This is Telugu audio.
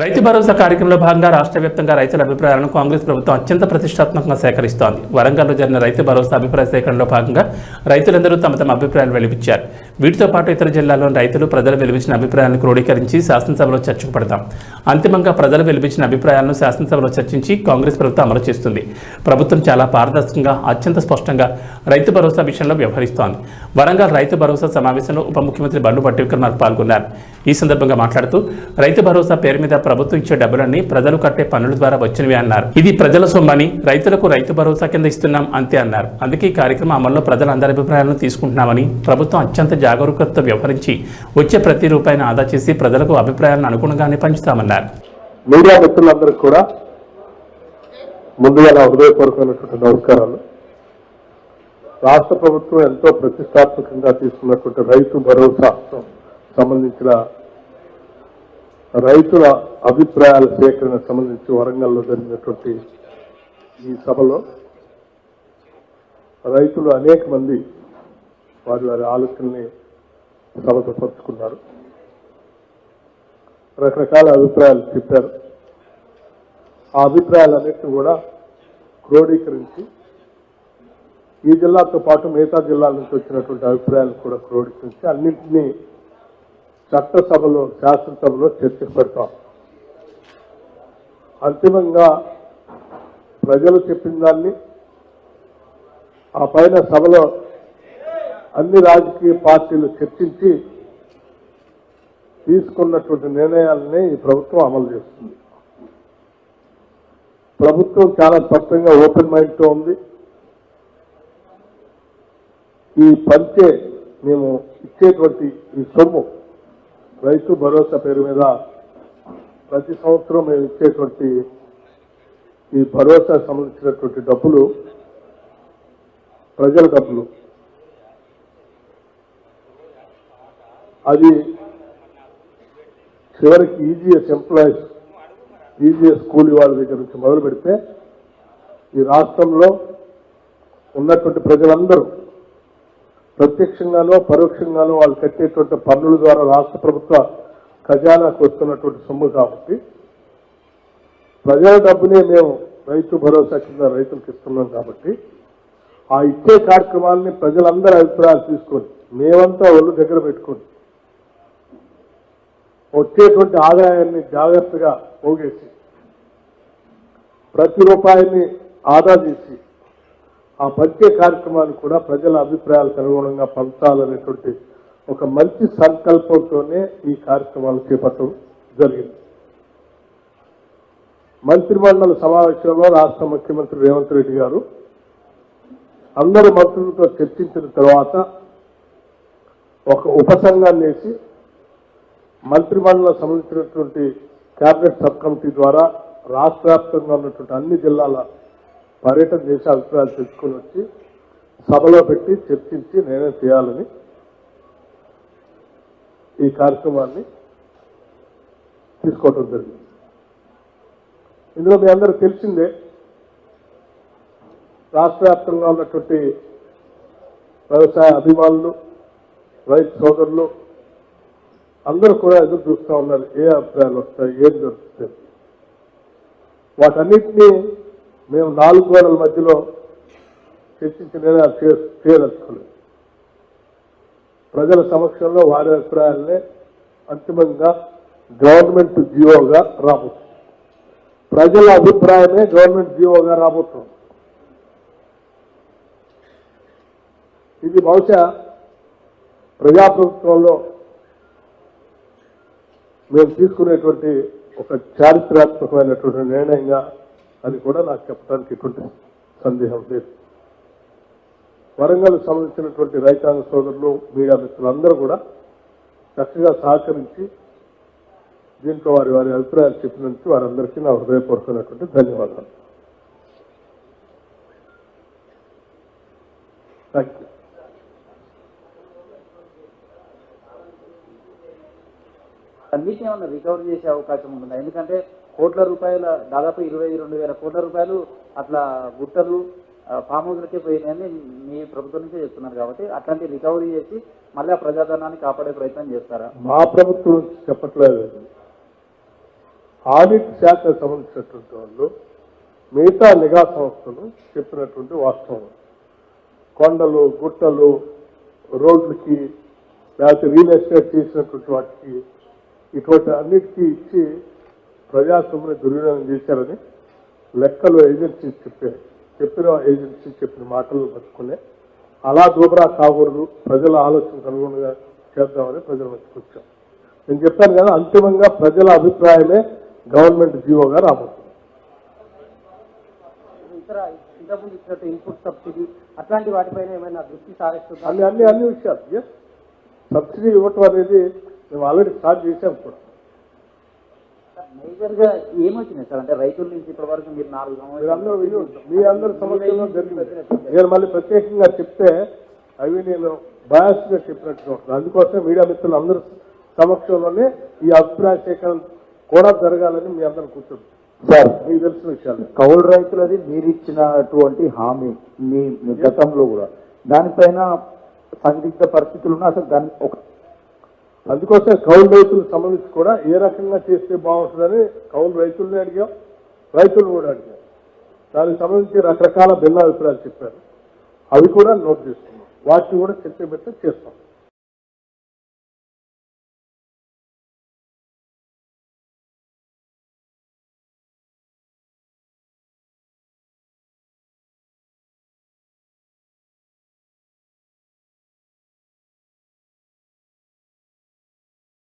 రైతు భరోసా కార్యక్రమంలో భాగంగా రాష్ట్ర వ్యాప్తంగా రైతుల అభిప్రాయాలను కాంగ్రెస్ ప్రభుత్వం అత్యంత ప్రతిష్టాత్మకంగా సేకరిస్తోంది. వరంగల్లో జరిగిన రైతు భరోసా అభిప్రాయ సేకరణలో భాగంగా రైతులందరూ తమ తమ అభిప్రాయాలు వెలిపించారు. వీటితో పాటు ఇతర జిల్లాలోని రైతులు ప్రజలు వెలిపించిన అభిప్రాయాలను క్రోడీకరించి శాసనసభలో చర్చకు పెడతాం. అంతిమంగా ప్రజలు వెలిపించిన అభిప్రాయాలను శాసనసభలో చర్చించి కాంగ్రెస్ ప్రభుత్వం అమలు చేస్తుంది. ప్రభుత్వం చాలా పారదర్శకంగా అత్యంత స్పష్టంగా రైతు భరోసా విషయంలో వ్యవహరిస్తోంది. వరంగల్ రైతు భరోసా సమావేశంలో ఉప ముఖ్యమంత్రి బండ్లు భట్టి పాల్గొన్నారు. ఈ సందర్భంగా మాట్లాడుతూ రైతు భరోసా పేరు మీద ప్రభుత్వం ఇచ్చే డబ్బులన్నీ ప్రజలు కట్టే పనుల ద్వారా వచ్చినవి అన్నారు. ఇది ప్రజల సొమ్మని రైతులకు రైతు భరోసా కింద ఇస్తున్నాం అంతే అన్నారు. అందుకే ఈ కార్యక్రమం అమల్లో ప్రజలందరి అభిప్రాయాలను తీసుకుంటున్నామని ప్రభుత్వం అత్యంత జాగరూకతతో వ్యవహరించి వచ్చే ప్రతి రూపాయిని ఆదా చేసి ప్రజలకు అభిప్రాయాలను అనుగుణంగానే పంచుతామన్నారు. మీడియా మిత్రులందరికీ కూడా ముందుగా నా హృదయపూర్వకమైనటువంటి నమస్కారాలు. రాష్ట్ర ప్రభుత్వం ఎంతో ప్రతిష్టాత్మకంగా తీసుకున్నటువంటి రైతు భరోసా సంబంధించిన రైతుల అభిప్రాయాల సేకరణ సంబంధించి వరంగల్లో జరిగినటువంటి ఈ సభలో రైతులు అనేక మంది వారి వారి ఆలోచనల్ని సభతో పంచుకున్నారు. రకరకాల అభిప్రాయాలు చెప్పారు. ఆ అభిప్రాయాలన్నింటినీ కూడా క్రోడీకరించి ఈ జిల్లాతో పాటు మిగతా జిల్లాల నుంచి వచ్చినటువంటి అభిప్రాయాలు కూడా క్రోడీకరించి అన్నింటినీ చట్టసభలో శాసనసభలో చర్చకు పెడతాం. అంతిమంగా ప్రజలు చెప్పిన దాన్ని ఆ పైన సభలో అన్ని రాజకీయ పార్టీలు చర్చించి తీసుకున్నటువంటి నిర్ణయాలని ఈ ప్రభుత్వం అమలు చేస్తుంది. ప్రభుత్వం చాలా స్పష్టంగా ఓపెన్ మైండ్తో ఉంది. ఈ పంచే మేము ఇచ్చేటువంటి ఈ సొమ్ము రైతు భరోసా పేరు మీద ప్రతి సంవత్సరం మేము ఇచ్చేటువంటి ఈ భరోసా సంబంధించినటువంటి డబ్బులు ప్రజల డబ్బులు. అది చివరికి ఈజీఎస్ ఎంప్లాయీస్ ఈజీఎస్ కూలీ వాళ్ళ దగ్గర నుంచి మొదలు పెడితే ఈ రాష్ట్రంలో ఉన్నటువంటి ప్రజలందరూ ప్రత్యక్షంగానో పరోక్షంగానో వాళ్ళు కట్టేటువంటి పన్నుల ద్వారా రాష్ట్ర ప్రభుత్వ ఖజానాకు వస్తున్నటువంటి సొమ్ము కాబట్టి ప్రజల డబ్బునే మేము రైతు భరోసా కింద రైతులకు ఇస్తున్నాం కాబట్టి ఆ ఇచ్చే కార్యక్రమాలని ప్రజలందరి అభిప్రాయాలు తీసుకొని మేమంతా ఒళ్ళు దగ్గర పెట్టుకొని వచ్చేటువంటి ఆదాయాన్ని జాగ్రత్తగా పోగేసి ప్రతి రూపాయిని ఆదా చేసి ఆ పంచే కార్యక్రమాన్ని కూడా ప్రజల అభిప్రాయాలకు అనుగుణంగా పంచాలనేటువంటి ఒక మంచి సంకల్పంతోనే ఈ కార్యక్రమాలు చేపట్టడం జరిగింది. మంత్రిమండలి సమావేశంలో రాష్ట్ర ముఖ్యమంత్రి రేవంత్ రెడ్డి గారు అందరు మంత్రులతో చర్చించిన తర్వాత ఒక ఉపసంఘాన్ని వేసి మంత్రిమండలి సంబంధించినటువంటి కేబినెట్ సబ్ కమిటీ ద్వారా రాష్ట్ర వ్యాప్తంగా ఉన్నటువంటి అన్ని జిల్లాల పర్యటన చేసి అభిప్రాయాలు తెచ్చుకొని వచ్చి సభలో పెట్టి చర్చించి నేనే చేయాలని ఈ కార్యక్రమాన్ని తీసుకోవటం జరిగింది. ఇందులో మీ అందరూ తెలిసిందే రాష్ట్ర వ్యాప్తంగా ఉన్నటువంటి వ్యవసాయ అభిమానులు రైతు సోదరులు అందరూ కూడా ఎదురు చూస్తూ ఉన్నారు ఏ అభిప్రాయాలు వస్తాయి ఏం జరుగుతుంది. వాటన్నిటినీ మేము నాలుగు గోడల మధ్యలో చర్చించలేదా నిర్ణయాలు చేయదలుచుకోలేదు ప్రజల సమక్షంలో వారి అభిప్రాయాలనే అంతిమంగా గవర్నమెంట్ జీవోగా రాబోతుంది. ప్రజల అభిప్రాయమే గవర్నమెంట్ జీవోగా రాబోతుంది. ఇది బహుశా ప్రజాప్రభుత్వంలో మేము తీసుకునేటువంటి ఒక చారిత్రాత్మకమైనటువంటి నిర్ణయంగా అది కూడా నాకు చెప్పడానికి ఎటువంటి సందేహం లేదు. వరంగల్ సంబంధించినటువంటి రైతాంగ సోదరులు మీడియా మిత్రులందరూ కూడా చక్కగా సహకరించి దీంట్లో వారి వారి అభిప్రాయాలు చెప్పినందుకు వారందరికీ నా హృదయపూర్వకమైనటువంటి ధన్యవాదాలు. థ్యాంక్ యూ అన్నిటిని ఏమన్నా రికవర్ చేసే అవకాశం ఉంటుందా ఎందుకంటే కోట్ల రూపాయల దాదాపు ఇరవై రెండు వేల కోట్ల రూపాయలు అట్లా గుట్టలు ఫామ్ హౌస్లకే పోయినాయని మీ ప్రభుత్వం నుంచే చెప్తున్నారు కాబట్టి అట్లాంటి రికవరీ చేసి మళ్ళీ ఆ ప్రజాధనాన్ని కాపాడే ప్రయత్నం చేస్తారా? మా ప్రభుత్వం చెప్పట్లేదు. ఆడిట్ శాఖకు సంబంధించినటువంటి వాళ్ళు మిగతా నిఘా సంస్థలు చెప్పినటువంటి వాస్తవం. కొండలు గుట్టలు రోడ్లకి లేకపోతే రియల్ ఎస్టేట్ చేసినటువంటి వాటికి ఇటువంటి అన్నిటికీ ఇచ్చి ప్రజాస్వామ్య దుర్వినియోగం చేశారని లెక్కలు ఏజెన్సీ చెప్పారు చెప్పిన ఏజెన్సీ చెప్పిన మాటలు పట్టుకునే అలా దూబరా కాకూడదు ప్రజల ఆలోచనకు అనుగుణంగా చేద్దామని ప్రజల వచ్చాం. నేను చెప్పాను కదా అంతిమంగా ప్రజల అభిప్రాయమే గవర్నమెంట్ జీవోగా రాబోతుంది. ఇతర ఇంతకుముందు ఇచ్చినట్టు ఇన్పుట్ సబ్సిడీ అట్లాంటి వాటిపైన ఏమైనా దృష్టి సారిస్తుందా? అన్ని అన్ని అన్ని విషయాలు. సబ్సిడీ ఇవ్వటం అనేది మేము ఆల్రెడీ స్టార్ట్ చేసాం కూడా. మేజర్గా ఏమొచ్చినాయి సార్? అంటే రైతుల నుంచి ఇప్పటి వరకు మీరు నాలుగు సంవత్సరాలు. మీ అందరి సమక్షంలో జరిగింది. నేను మళ్ళీ ప్రత్యేకంగా చెప్తే అవి నేను బయాస్గా చెప్పినట్టుగా ఉంటుంది అందుకోసం మీడియా మిత్రులు అందరి సమక్షంలోనే ఈ అభిప్రాయ సేకరణ కూడా జరగాలని మీ అందరం కూర్చుంది సార్ మీకు తెలిసిన విషయాలు. కౌలు రైతులది మీరు ఇచ్చినటువంటి హామీ మీ మీ గతంలో కూడా. దానిపైన సందిగ్ధ పరిస్థితులు ఉన్నా అసలు దాన్ని ఒక అందుకోసం కౌలు రైతులకు సంబంధించి కూడా ఏ రకంగా చేస్తే బాగుంటుందని కౌలు రైతుల్ని అడిగాం. రైతులు కూడా అడిగాం దానికి సంబంధించి రకరకాల భిన్న అభిప్రాయాలు చెప్పారు. అవి కూడా నోట్ చేసుకున్నాం. వాటిని కూడా చర్చ పెట్టి చేస్తాం.